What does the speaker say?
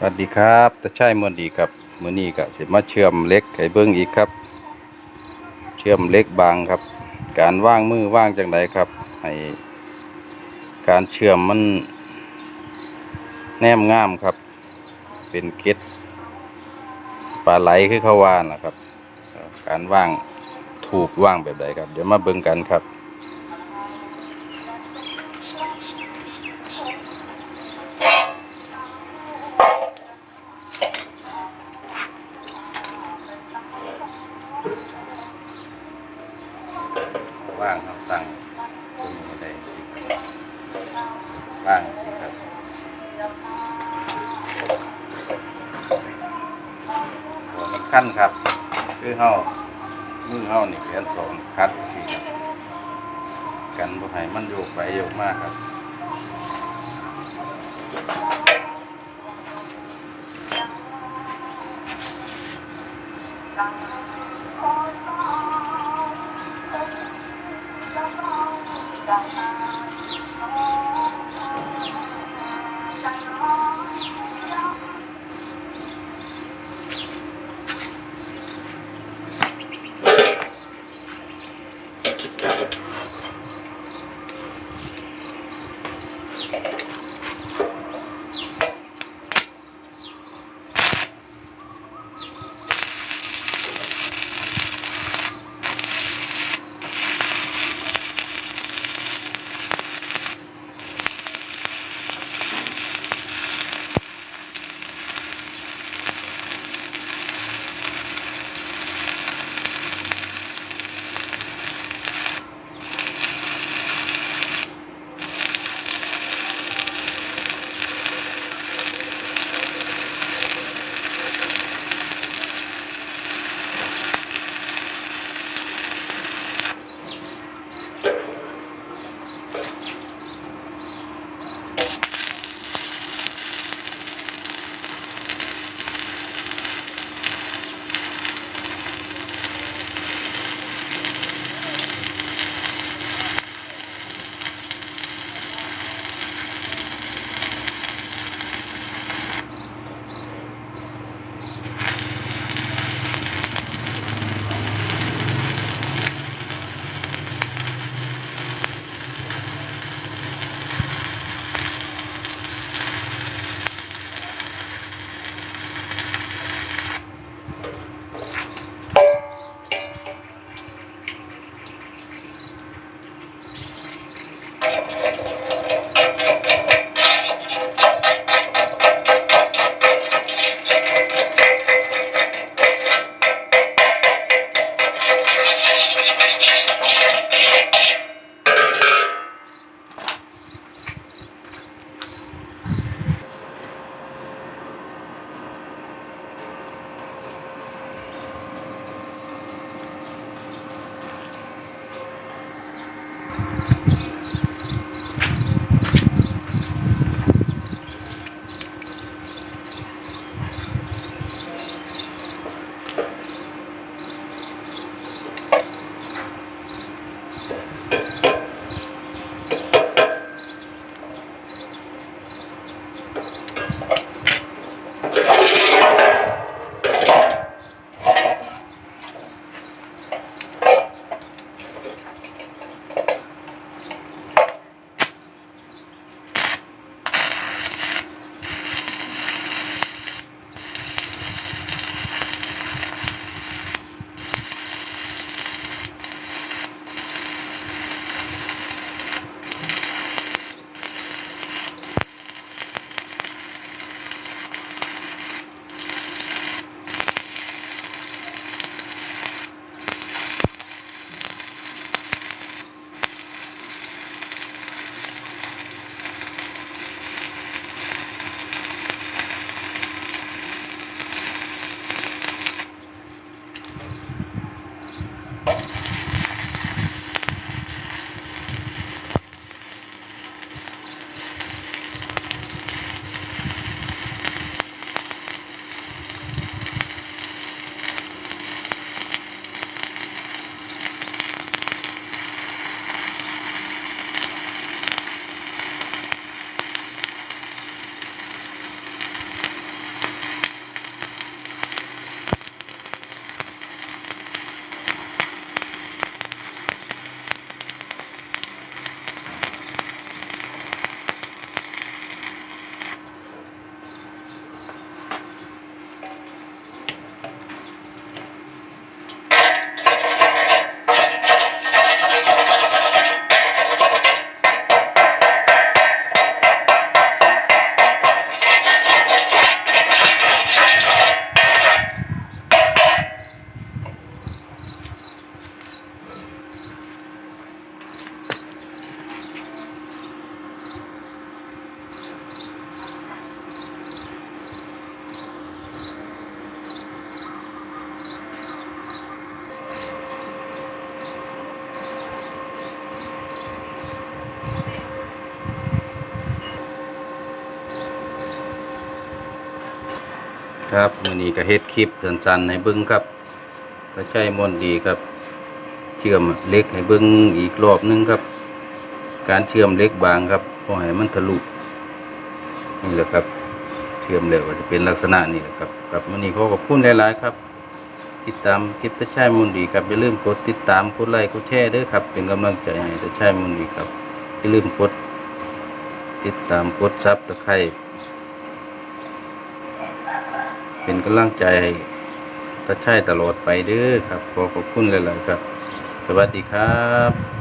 สวัสดีครับตาช่ายมวนดีครับมือนี้ก็สิมาเชื่อมเล็กให้เบิ่งอีกครับ เชื่อมเล็กบางครับ การว่างมือว่างจังไดครับให้การเชื่อมมันแนมงามครับ เป็นเกล็ดปลาไหลคือเขาวานะครับ การว่างถูกว่างแบบใดครับ เดี๋ยวมาเบิ่งกันครับ ว่างครับตั้งตรงนี้ได้สิครับ ว่างสิครับหัวนขั้นครับคือเฮามือเฮานี่แขนสองคัดสี่ครับ กันบ่ให้มันโยกไปโยกมากครับ have a ครับมือนี้ก็เฮ็ดคลิปสั้นๆให้บิ่งครับถ้าใช้มนดีครับเชื่อมเล็กให้บิ่งอีกรอบหนึงครับ การเชื่อมเล็กบางครับพอให้มันทะลุนี่แหละครับ เชื่อมแล้วก็จะเป็นลักษณะนี้แหละครับครับมือนี้ขอขอบคุณหลายๆครับ ติดตามคลิปตาชัยมนดีครับอย่าลืมกดติดตามกดไลค์กดแชร์ด้วยครับ เป็นกำลังใจให้ตาชัยมนดีครับอย่าลืมกดติดตามกดซับตะไคร้ เป็นกำลังใจให้ตาชัยตลอดไปเด้อครับ ขอขอบคุณหลาย ๆ ครับ สวัสดีครับ